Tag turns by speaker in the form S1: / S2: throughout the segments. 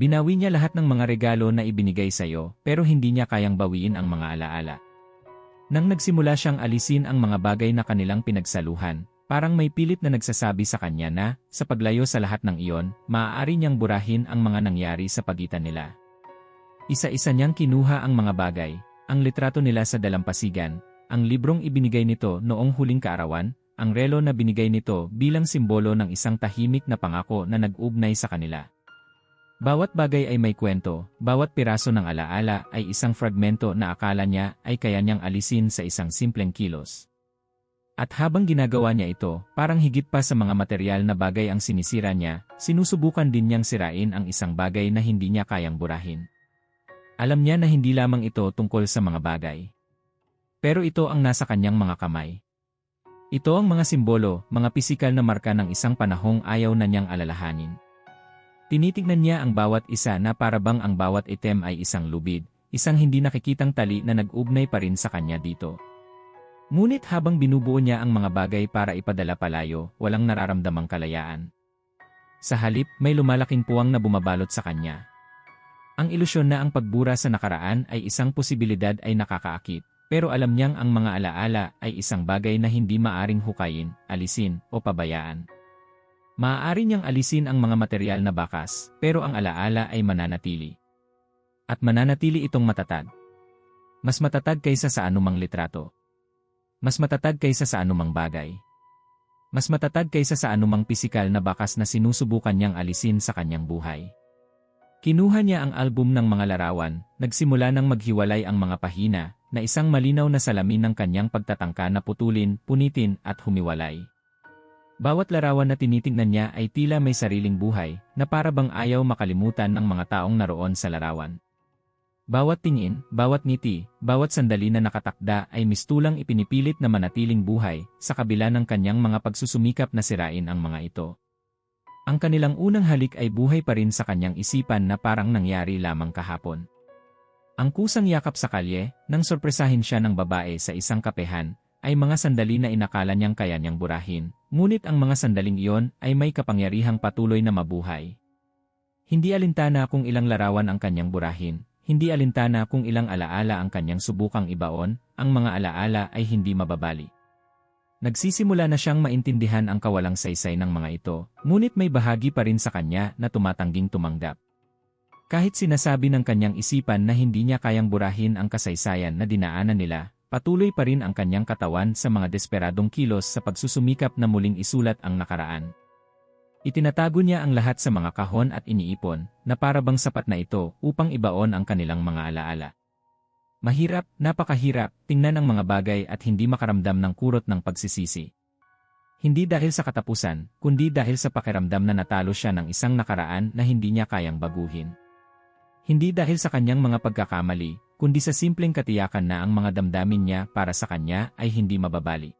S1: Binawi niya lahat ng mga regalo na ibinigay sa'yo pero hindi niya kayang bawiin ang mga alaala. Nang nagsimula siyang alisin ang mga bagay na kanilang pinagsaluhan, parang may pilit na nagsasabi sa kanya na, sa paglayo sa lahat ng iyon, maaari niyang burahin ang mga nangyari sa pagitan nila. Isa-isa niyang kinuha ang mga bagay, ang litrato nila sa dalampasigan, ang librong ibinigay nito noong huling kaarawan, ang relo na binigay nito bilang simbolo ng isang tahimik na pangako na nag-ugnay sa kanila. Bawat bagay ay may kwento, bawat piraso ng alaala ay isang fragmento na akala niya ay kaya niyang alisin sa isang simpleng kilos. At habang ginagawa niya ito, parang higit pa sa mga material na bagay ang sinisira niya, sinusubukan din niyang sirain ang isang bagay na hindi niya kayang burahin. Alam niya na hindi lamang ito tungkol sa mga bagay. Pero ito ang nasa kanyang mga kamay. Ito ang mga simbolo, mga pisikal na marka ng isang panahong ayaw na niyang alalahanin. Tinitignan niya ang bawat isa na parabang ang bawat item ay isang lubid, isang hindi nakikitang tali na nag-ugnay pa rin sa kanya dito. Ngunit habang binubuo niya ang mga bagay para ipadala palayo, walang nararamdamang kalayaan. Sa halip, may lumalaking puwang na bumabalot sa kanya. Ang ilusyon na ang pagbura sa nakaraan ay isang posibilidad ay nakakaakit, pero alam niyang ang mga alaala ay isang bagay na hindi maaring hukayin, alisin, o pabayaan. Maaari niyang alisin ang mga material na bakas, pero ang alaala ay mananatili. At mananatili itong matatag. Mas matatag kaysa sa anumang litrato. Mas matatag kaysa sa anumang bagay. Mas matatag kaysa sa anumang pisikal na bakas na sinusubukan niyang alisin sa kanyang buhay. Kinuha niya ang album ng mga larawan, nagsimula nang maghiwalay ang mga pahina, na isang malinaw na salamin ng kanyang pagtatangka na putulin, punitin at humiwalay. Bawat larawan na tinitingnan niya ay tila may sariling buhay, na para bang ayaw makalimutan ng mga taong naroon sa larawan. Bawat tingin, bawat ngiti, bawat sandali na nakatakda ay mistulang ipinipilit na manatiling buhay sa kabila ng kanyang mga pagsusumikap na sirain ang mga ito. Ang kanilang unang halik ay buhay pa rin sa kanyang isipan na parang nangyari lamang kahapon. Ang kusang yakap sa kalye, nang sorpresahin siya ng babae sa isang kapehan, ay mga sandali na inakala niyang kaya niyang burahin, ngunit ang mga sandaling iyon ay may kapangyarihang patuloy na mabuhay. Hindi alintana kung ilang larawan ang kanyang burahin, hindi alintana kung ilang alaala ang kanyang subukang ibaon, ang mga alaala ay hindi mababali. Nagsisimula na siyang maintindihan ang kawalang saysay ng mga ito, ngunit may bahagi pa rin sa kanya na tumatangging tumanggap. Kahit sinasabi ng kanyang isipan na hindi niya kayang burahin ang kasaysayan na dinaanan nila, Patuloy pa rin ang kanyang katawan sa mga desperadong kilos sa pagsusumikap na muling isulat ang nakaraan. Itinatago niya ang lahat sa mga kahon at iniipon, na parabang sapat na ito upang ibaon ang kanilang mga alaala. Mahirap, napakahirap, tingnan ang mga bagay at hindi makaramdam ng kurot ng pagsisisi. Hindi dahil sa katapusan, kundi dahil sa pakiramdam na natalo siya ng isang nakaraan na hindi niya kayang baguhin. Hindi dahil sa kanyang mga pagkakamali, kundi sa simpleng katiyakan na ang mga damdamin niya para sa kanya ay hindi mababali.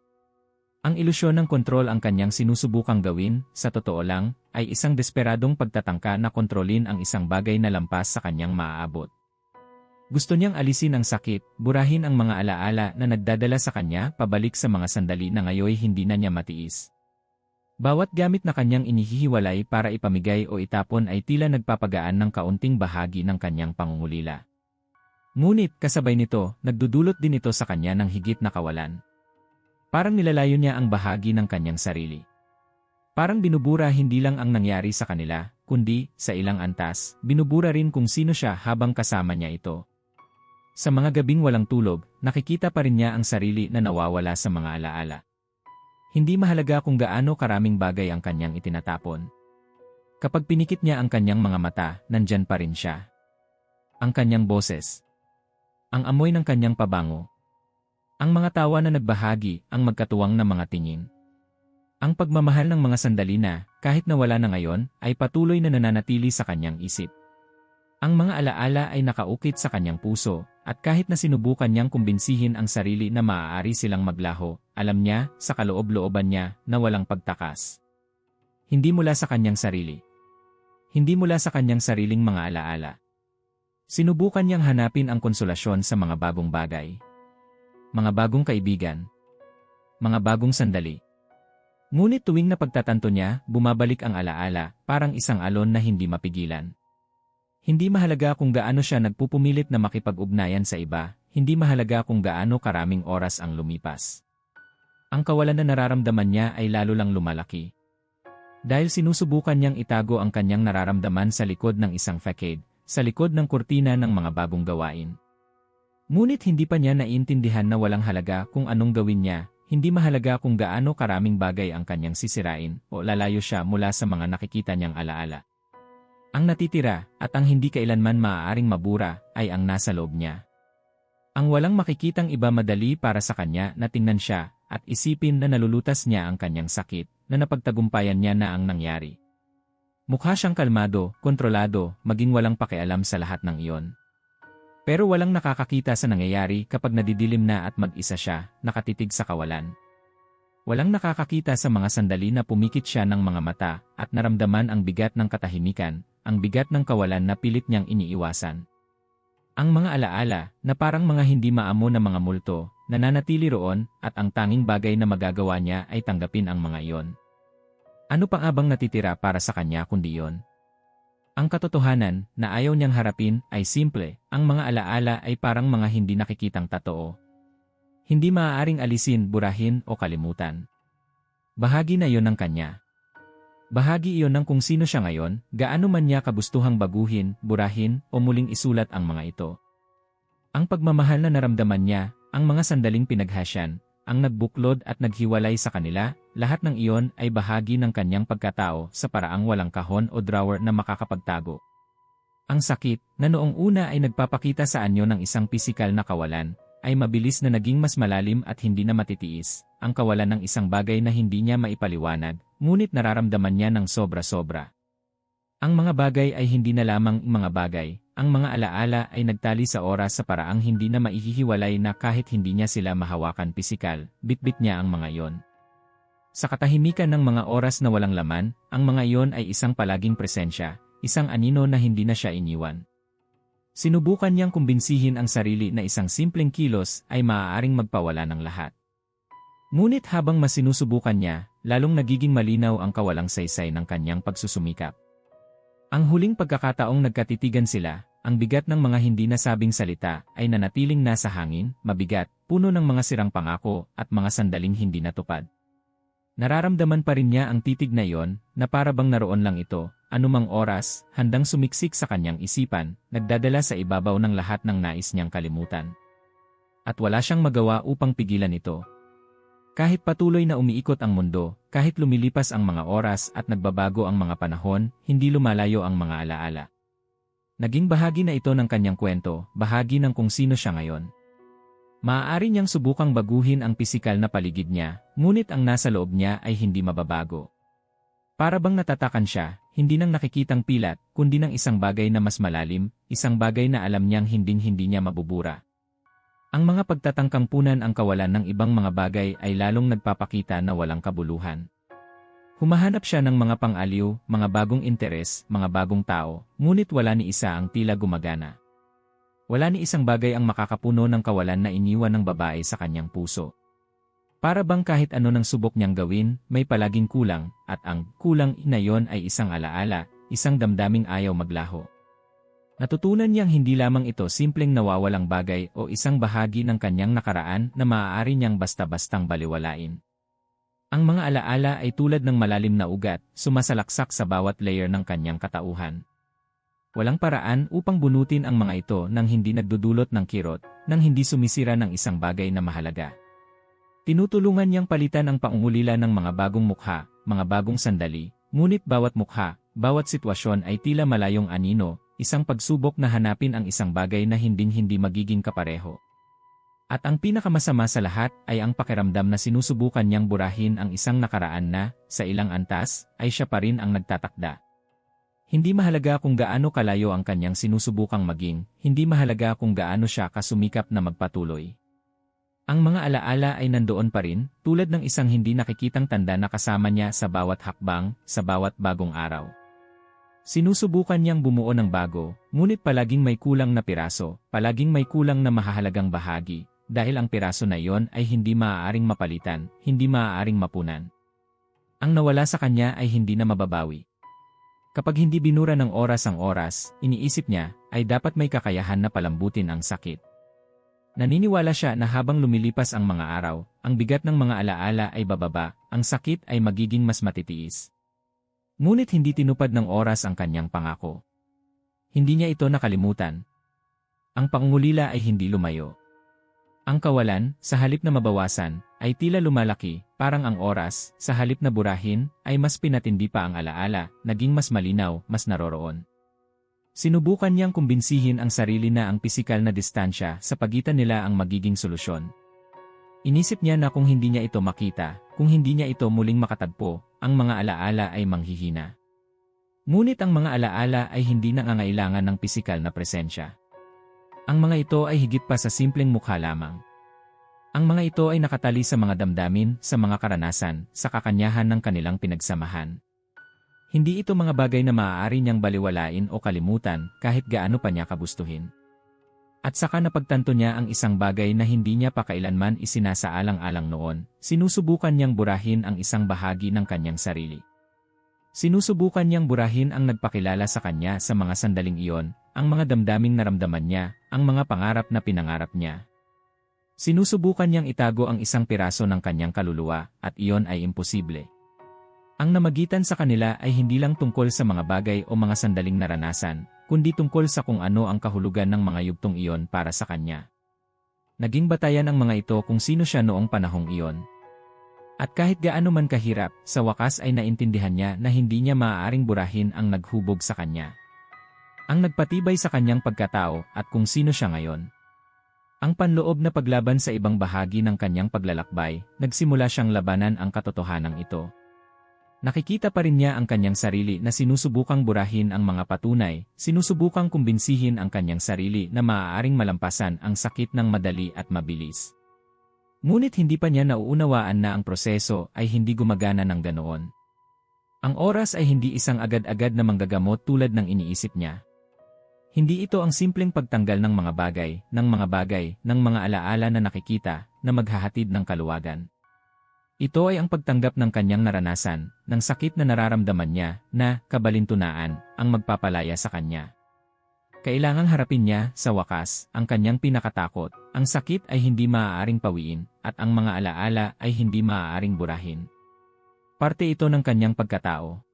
S1: Ang ilusyon ng kontrol ang kanyang sinusubukang gawin, sa totoo lang, ay isang desperadong pagtatangka na kontrolin ang isang bagay na lampas sa kanyang maaabot. Gusto niyang alisin ang sakit, burahin ang mga alaala na nagdadala sa kanya pabalik sa mga sandali na ngayoy hindi na niya matiis. Bawat gamit na kanyang inihihiwalay para ipamigay o itapon ay tila nagpapagaan ng kaunting bahagi ng kanyang pangungulila. Ngunit kasabay nito, nagdudulot din ito sa kanya ng higit na kawalan. Parang nilalayo niya ang bahagi ng kanyang sarili. Parang binubura hindi lang ang nangyari sa kanila, kundi, sa ilang antas, binubura rin kung sino siya habang kasama niya ito. Sa mga gabing walang tulog, nakikita pa rin niya ang sarili na nawawala sa mga alaala. Hindi mahalaga kung gaano karaming bagay ang kanyang itinatapon. Kapag pinikit niya ang kanyang mga mata, nandyan pa rin siya. Ang kanyang boses, ang amoy ng kanyang pabango. Ang mga tawa na nagbahagi, ang magkatuwang na mga tingin. Ang pagmamahal ng mga sandali na, kahit na wala na ngayon, ay patuloy na nananatili sa kanyang isip. Ang mga alaala ay nakaukit sa kanyang puso, at kahit na sinubukan niyang kumbinsihin ang sarili na maaari silang maglaho, alam niya, sa kaloob-looban niya, na walang pagtakas. Hindi mula sa kanyang sarili. Hindi mula sa kanyang sariling mga alaala. Sinubukan niyang hanapin ang konsolasyon sa mga bagong bagay. Mga bagong kaibigan. Mga bagong sandali. Ngunit tuwing napagtatanto niya, bumabalik ang alaala, parang isang alon na hindi mapigilan. Hindi mahalaga kung gaano siya nagpupumilit na makipag-ugnayan sa iba, hindi mahalaga kung gaano karaming oras ang lumipas. Ang kawalan na nararamdaman niya ay lalo lang lumalaki. Dahil sinusubukan niyang itago ang kanyang nararamdaman sa likod ng isang facade, sa likod ng kurtina ng mga bagong gawain. Ngunit hindi pa niya naiintindihan na walang halaga kung anong gawin niya, hindi mahalaga kung gaano karaming bagay ang kanyang sisirain o lalayo siya mula sa mga nakikita niyang alaala. Ang natitira at ang hindi kailanman maaaring mabura ay ang nasa loob niya. Ang walang makikitang iba madali para sa kanya na tingnan siya at isipin na nalulutas niya ang kanyang sakit na napagtagumpayan niya na ang nangyari. Mukha siyang kalmado, kontrolado, maging walang pakialam sa lahat ng iyon. Pero walang nakakakita sa nangyayari kapag nadidilim na at mag-isa siya, nakatitig sa kawalan. Walang nakakakita sa mga sandali na pumikit siya ng mga mata at naramdaman ang bigat ng katahimikan, ang bigat ng kawalan na pilit niyang iniiwasan. Ang mga alaala, na parang mga hindi maamo na mga multo, nananatili roon at ang tanging bagay na magagawa niya ay tanggapin ang mga iyon. Ano pang abang natitira para sa kanya kundi iyon? Ang katotohanan na ayaw niyang harapin ay simple, ang mga alaala ay parang mga hindi nakikitang totoo. Hindi maaaring alisin, burahin o kalimutan. Bahagi na yon ng kanya. Bahagi iyon ng kung sino siya ngayon, gaano man niya kabustuhang baguhin, burahin, o muling isulat ang mga ito. Ang pagmamahal na naramdaman niya, ang mga sandaling pinaghasyan, ang nagbuklod at naghiwalay sa kanila, lahat ng iyon ay bahagi ng kanyang pagkatao sa paraang walang kahon o drawer na makakapagtago. Ang sakit, na noong una ay nagpapakita sa anyo ng isang pisikal na kawalan, ay mabilis na naging mas malalim at hindi na matitiis, ang kawalan ng isang bagay na hindi niya maipaliwanag, ngunit nararamdaman niya ng sobra-sobra. Ang mga bagay ay hindi na lamang mga bagay, ang mga alaala ay nagtali sa oras sa paraang hindi na maihihiwalay na kahit hindi niya sila mahawakan pisikal, bitbit niya ang mga iyon. Sa katahimikan ng mga oras na walang laman, ang mga iyon ay isang palaging presensya, isang anino na hindi na siya iniwan. Sinubukan niyang kumbinsihin ang sarili na isang simpleng kilos ay maaaring magpawala ng lahat. Ngunit habang masinusubukan niya, lalong nagiging malinaw ang kawalang saysay ng kanyang pagsusumikap. Ang huling pagkakataong nagkatitigan sila, ang bigat ng mga hindi nasabing salita ay nanatiling nasa hangin, mabigat, puno ng mga sirang pangako at mga sandaling hindi natupad. Nararamdaman pa rin niya ang titig na iyon, na para bang naroon lang ito, anumang oras, handang sumiksik sa kanyang isipan, nagdadala sa ibabaw ng lahat ng nais niyang kalimutan. At wala siyang magawa upang pigilan ito, kahit patuloy na umiikot ang mundo, kahit lumilipas ang mga oras at nagbabago ang mga panahon, hindi lumalayo ang mga alaala. Naging bahagi na ito ng kanyang kwento, bahagi ng kung sino siya ngayon. Maaari niyang subukang baguhin ang pisikal na paligid niya, ngunit ang nasa loob niya ay hindi mababago. Para bang natatakan siya, hindi nang nakikitang pilat, kundi ng isang bagay na mas malalim, isang bagay na alam niyang hinding-hindi niya mabubura. Ang mga pagtatangkampunan ang kawalan ng ibang mga bagay ay lalong nagpapakita na walang kabuluhan. Humahanap siya ng mga pang-aliw, mga bagong interes, mga bagong tao, ngunit wala ni isa ang tila gumagana. Wala ni isang bagay ang makakapuno ng kawalan na iniwan ng babae sa kanyang puso. Para bang kahit ano nang subok niyang gawin, may palaging kulang, at ang kulang na yon ay isang alaala, isang damdaming ayaw maglaho. Natutunan niyang hindi lamang ito simpleng nawawalang bagay o isang bahagi ng kanyang nakaraan na maaari niyang basta-bastang baliwalain. Ang mga alaala ay tulad ng malalim na ugat, sumasalaksak sa bawat layer ng kanyang katauhan. Walang paraan upang bunutin ang mga ito nang hindi nagdudulot ng kirot, nang hindi sumisira ng isang bagay na mahalaga. Tinutulungan niyang palitan ang paungulila ng mga bagong mukha, mga bagong sandali, ngunit bawat mukha, bawat sitwasyon ay tila malayong anino, isang pagsubok na hanapin ang isang bagay na hinding-hindi magiging kapareho. At ang pinakamasama sa lahat ay ang pakiramdam na sinusubukan niyang burahin ang isang nakaraan na, sa ilang antas, ay siya pa rin ang nagtatakda. Hindi mahalaga kung gaano kalayo ang kanyang sinusubukang maging, hindi mahalaga kung gaano siya kasumikap na magpatuloy. Ang mga alaala ay nandoon pa rin, tulad ng isang hindi nakikitang tanda na kasama niya sa bawat hakbang, sa bawat bagong araw. Sinusubukan niyang bumuo ng bago, ngunit palaging may kulang na piraso, palaging may kulang na mahahalagang bahagi, dahil ang piraso na iyon ay hindi maaaring mapalitan, hindi maaaring mapunan. Ang nawala sa kanya ay hindi na mababawi. Kapag hindi binura ng oras ang oras, iniisip niya, ay dapat may kakayahan na palambutin ang sakit. Naniniwala siya na habang lumilipas ang mga araw, ang bigat ng mga alaala ay bababa, ang sakit ay magiging mas matitiis. Ngunit hindi tinupad ng oras ang kanyang pangako. Hindi niya ito nakalimutan. Ang pangungulila ay hindi lumayo. Ang kawalan, sa halip na mabawasan, ay tila lumalaki, parang ang oras, sa halip na burahin, ay mas pinatindi pa ang alaala, naging mas malinaw, mas naroroon. Sinubukan niyang kumbinsihin ang sarili na ang pisikal na distansya sa pagitan nila ang magiging solusyon. Inisip niya na kung hindi niya ito makita, kung hindi niya ito muling makatagpo, ang mga alaala ay manghihina. Ngunit ang mga alaala ay hindi nangangailangan ng pisikal na presensya. Ang mga ito ay higit pa sa simpleng mukha lamang. Ang mga ito ay nakatali sa mga damdamin, sa mga karanasan, sa kakanyahan ng kanilang pinagsamahan. Hindi ito mga bagay na maaari niyang baliwalain o kalimutan kahit gaano pa niya kabustuhin. At saka napagtanto niya ang isang bagay na hindi niya pa kailanman isinasaalang-alang noon, sinusubukan niyang burahin ang isang bahagi ng kanyang sarili. Sinusubukan niyang burahin ang nagpakilala sa kanya sa mga sandaling iyon, ang mga damdaming naramdaman niya, ang mga pangarap na pinangarap niya. Sinusubukan niyang itago ang isang piraso ng kanyang kaluluwa, at iyon ay imposible. Ang namagitan sa kanila ay hindi lang tungkol sa mga bagay o mga sandaling naranasan, kundi tungkol sa kung ano ang kahulugan ng mga yugtong iyon para sa kanya. Naging batayan ang mga ito kung sino siya noong panahong iyon. At kahit gaano man kahirap, sa wakas ay naintindihan niya na hindi niya maaaring burahin ang naghubog sa kanya. Ang nagpatibay sa kanyang pagkatao at kung sino siya ngayon. Ang panloob na paglaban sa ibang bahagi ng kanyang paglalakbay, nagsimula siyang labanan ang katotohanan ito. Nakikita pa rin niya ang kanyang sarili na sinusubukang burahin ang mga patunay, sinusubukang kumbinsihin ang kanyang sarili na maaaring malampasan ang sakit ng madali at mabilis. Ngunit hindi pa niya nauunawaan na ang proseso ay hindi gumagana ng ganoon. Ang oras ay hindi isang agad-agad na manggagamot tulad ng iniisip niya. Hindi ito ang simpleng pagtanggal ng mga bagay, ng mga bagay, ng mga alaala na nakikita, na maghahatid ng kaluwagan. Ito ay ang pagtanggap ng kanyang naranasan, ng sakit na nararamdaman niya, na, kabalintunaan, ang magpapalaya sa kanya. Kailangang harapin niya, sa wakas, ang kanyang pinakatakot, ang sakit ay hindi maaaring pawiin, at ang mga alaala ay hindi maaaring burahin. Parte ito ng kanyang pagkatao.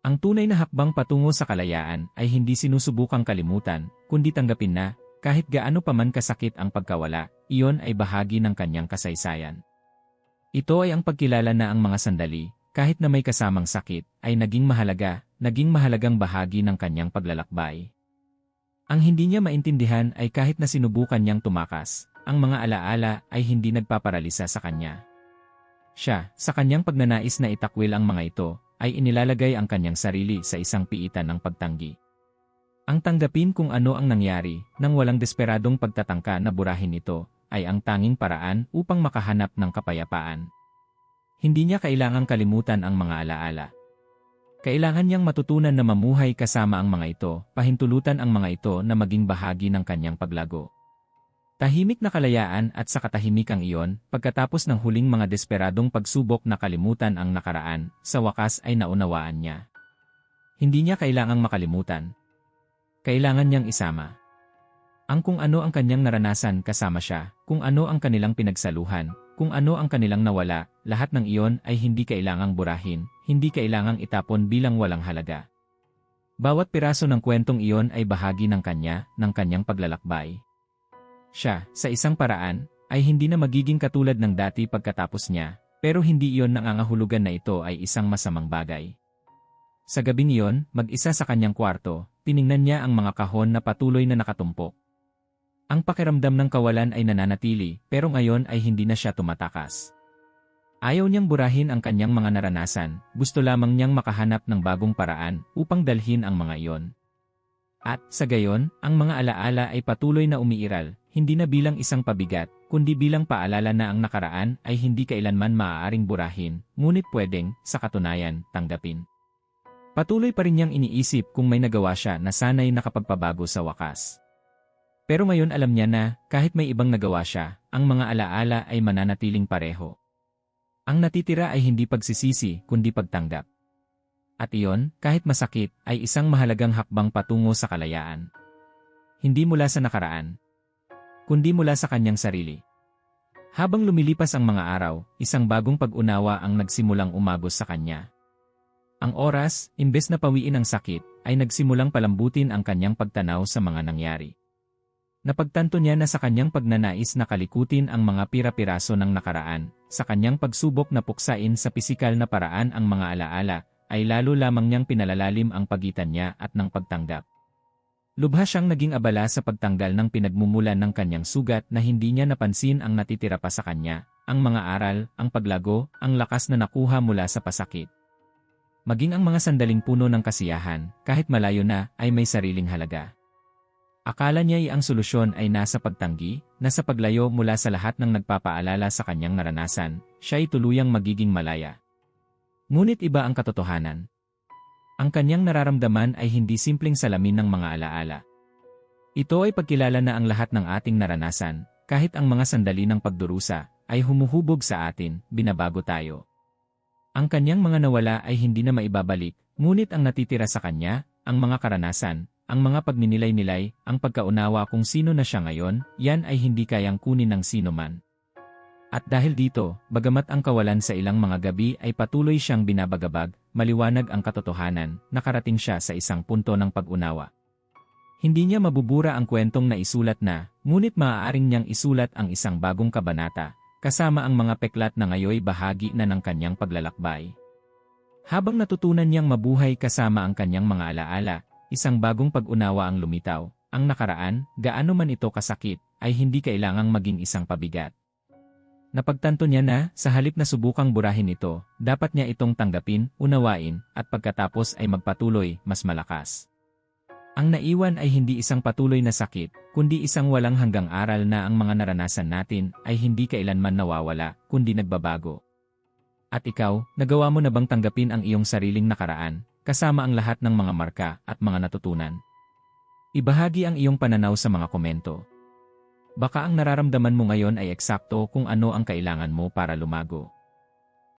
S1: Ang tunay na hakbang patungo sa kalayaan ay hindi sinusubukang kalimutan, kundi tanggapin na, kahit gaano pa man kasakit ang pagkawala, iyon ay bahagi ng kanyang kasaysayan. Ito ay ang pagkilala na ang mga sandali, kahit na may kasamang sakit, ay naging mahalaga, naging mahalagang bahagi ng kanyang paglalakbay. Ang hindi niya maintindihan ay kahit na sinubukan niyang tumakas, ang mga alaala ay hindi nagpaparalisa sa kanya. Siya, sa kanyang pagnanais na itakwil ang mga ito, ay inilalagay ang kanyang sarili sa isang piitan ng pagtanggi. Ang tanggapin kung ano ang nangyari, nang walang desperadong pagtatangka na burahin ito, ay ang tanging paraan upang makahanap ng kapayapaan. Hindi niya kailangang kalimutan ang mga alaala. Kailangan niyang matutunan na mamuhay kasama ang mga ito, pahintulutan ang mga ito na maging bahagi ng kanyang paglago. Tahimik na kalayaan at sa katahimikang iyon, pagkatapos ng huling mga desperadong pagsubok na kalimutan ang nakaraan, sa wakas ay naunawaan niya. Hindi niya kailangang makalimutan. Kailangan niyang isama. Ang kung ano ang kanyang naranasan kasama siya, kung ano ang kanilang pinagsaluhan, kung ano ang kanilang nawala, lahat ng iyon ay hindi kailangang burahin, hindi kailangang itapon bilang walang halaga. Bawat piraso ng kwentong iyon ay bahagi ng kanya, ng kanyang paglalakbay. Siya, sa isang paraan, ay hindi na magiging katulad ng dati pagkatapos niya, pero hindi iyon nangangahulugan na ito ay isang masamang bagay. Sa gabing iyon, mag-isa sa kanyang kwarto, tiningnan niya ang mga kahon na patuloy na nakatumpok. Ang pakiramdam ng kawalan ay nananatili, pero ngayon ay hindi na siya tumatakas. Ayaw niyang burahin ang kanyang mga naranasan, gusto lamang niyang makahanap ng bagong paraan upang dalhin ang mga iyon. At, sa gayon, ang mga alaala ay patuloy na umiiral, hindi na bilang isang pabigat, kundi bilang paalala na ang nakaraan ay hindi kailanman maaaring burahin, ngunit pwedeng, sa katunayan, tanggapin. Patuloy pa rin niyang iniisip kung may nagawa siya na sanay nakapagpabago sa wakas. Pero ngayon alam niya na, kahit may ibang nagawa siya, ang mga alaala ay mananatiling pareho. Ang natitira ay hindi pagsisisi, kundi pagtanggap. At iyon, kahit masakit, ay isang mahalagang hakbang patungo sa kalayaan. Hindi mula sa nakaraan, kundi mula sa kanyang sarili. Habang lumilipas ang mga araw, isang bagong pag-unawa ang nagsimulang umagos sa kanya. Ang oras, imbes na pawiin ang sakit, ay nagsimulang palambutin ang kanyang pagtanaw sa mga nangyari. Napagtanto niya na sa kanyang pagnanais na kalikutin ang mga pira-piraso ng nakaraan, sa kanyang pagsubok na puksain sa pisikal na paraan ang mga alaala, ay lalo lamang niyang pinalalalim ang pagitan niya at ng pagtanggap. Lubha siyang naging abala sa pagtanggal ng pinagmumulan ng kanyang sugat na hindi niya napansin ang natitira pa sa kanya, ang mga aral, ang paglago, ang lakas na nakuha mula sa pasakit. Maging ang mga sandaling puno ng kasiyahan, kahit malayo na, ay may sariling halaga. Akala niya ang solusyon ay nasa pagtanggi, nasa paglayo mula sa lahat ng nagpapaalala sa kanyang naranasan, siya ay tuluyang magiging malaya. Ngunit iba ang katotohanan. Ang kanyang nararamdaman ay hindi simpleng salamin ng mga alaala. Ito ay pagkilala na ang lahat ng ating naranasan, kahit ang mga sandali ng pagdurusa, ay humuhubog sa atin, binabago tayo. Ang kanyang mga nawala ay hindi na maibabalik, ngunit ang natitira sa kanya, ang mga karanasan, ang mga pagninilay-nilay, ang pagkaunawa kung sino na siya ngayon, yan ay hindi kayang kunin ng sino man. At dahil dito, bagamat ang kawalan sa ilang mga gabi ay patuloy siyang binabagabag, maliwanag ang katotohanan, nakarating siya sa isang punto ng pag-unawa. Hindi niya mabubura ang kwentong na isulat na, ngunit maaaring niyang isulat ang isang bagong kabanata, kasama ang mga peklat na ngayoy bahagi na ng kanyang paglalakbay. Habang natutunan niyang mabuhay kasama ang kanyang mga alaala, Isang bagong pag-unawa ang lumitaw, ang nakaraan, gaano man ito kasakit, ay hindi kailangang maging isang pabigat. Napagtanto niya na, sa halip na subukang burahin ito, dapat niya itong tanggapin, unawain, at pagkatapos ay magpatuloy, mas malakas. Ang naiwan ay hindi isang patuloy na sakit, kundi isang walang hanggang aral na ang mga naranasan natin ay hindi kailanman nawawala, kundi nagbabago. At ikaw, nagawa mo na bang tanggapin ang iyong sariling nakaraan, kasama ang lahat ng mga marka at mga natutunan. Ibahagi ang iyong pananaw sa mga komento. Baka ang nararamdaman mo ngayon ay eksakto kung ano ang kailangan mo para lumago.